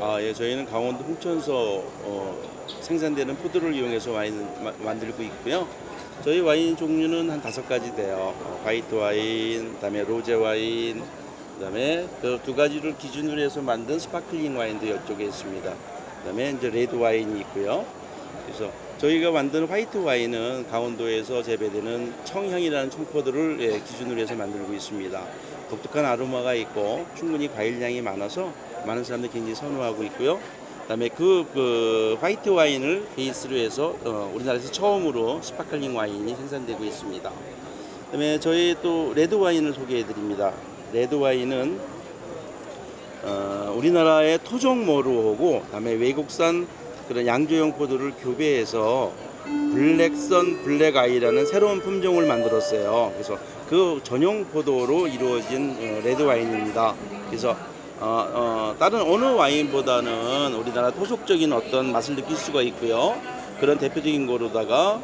아, 예, 저희는 강원도 홍천서 어, 생산되는 포도를 이용해서 와인을 마- 만들고 있고요. 저희 와인 종류는 한 다섯 가지 돼요. 어, 화이트 와인, 그다음에 로제 와인, 그다음에 그 두 가지를 기준으로 해서 만든 스파클링 와인도 이쪽에 있습니다. 그다음에 이제 레드 와인이 있고요. 그래서 저희가 만든 화이트 와인은 강원도에서 재배되는 청향이라는 청포도를 예, 기준으로 해서 만들고 있습니다. 독특한 아로마가 있고 충분히 과일량이 많아서 많은 사람들이 굉장히 선호하고 있고요. 그다음에 그, 그 화이트 와인을 베이스로 해서 어, 우리나라에서 처음으로 스파클링 와인이 생산되고 있습니다. 그다음에 저희 또 레드 와인을 소개해 드립니다. 레드 와인은 어, 우리나라의 토종 모루하고 그다음에 외국산 그런 양조용 포도를 교배해서 블랙선 블랙아이라는 새로운 품종을 만들었어요. 그래서 그 전용 포도로 이루어진 어, 레드 와인입니다. 그래서 어, 어, 다른 어느 와인보다는 우리나라 토속적인 어떤 맛을 느낄 수가 있고요. 그런 대표적인 거로다가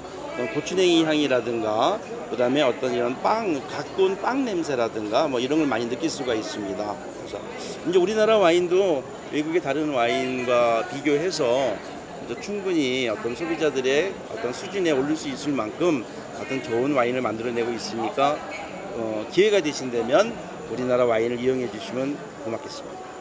고추냉이 향이라든가 그다음에 어떤 이런 빵 가꾼 빵 냄새라든가 뭐 이런 걸 많이 느낄 수가 있습니다. 그래서 이제 우리나라 와인도 외국의 다른 와인과 비교해서 충분히 어떤 소비자들의 어떤 수준에 올릴 수 있을 만큼 어떤 좋은 와인을 만들어내고 있으니까 어, 기회가 되신다면 우리나라 와인을 이용해 주시면 고맙겠습니다.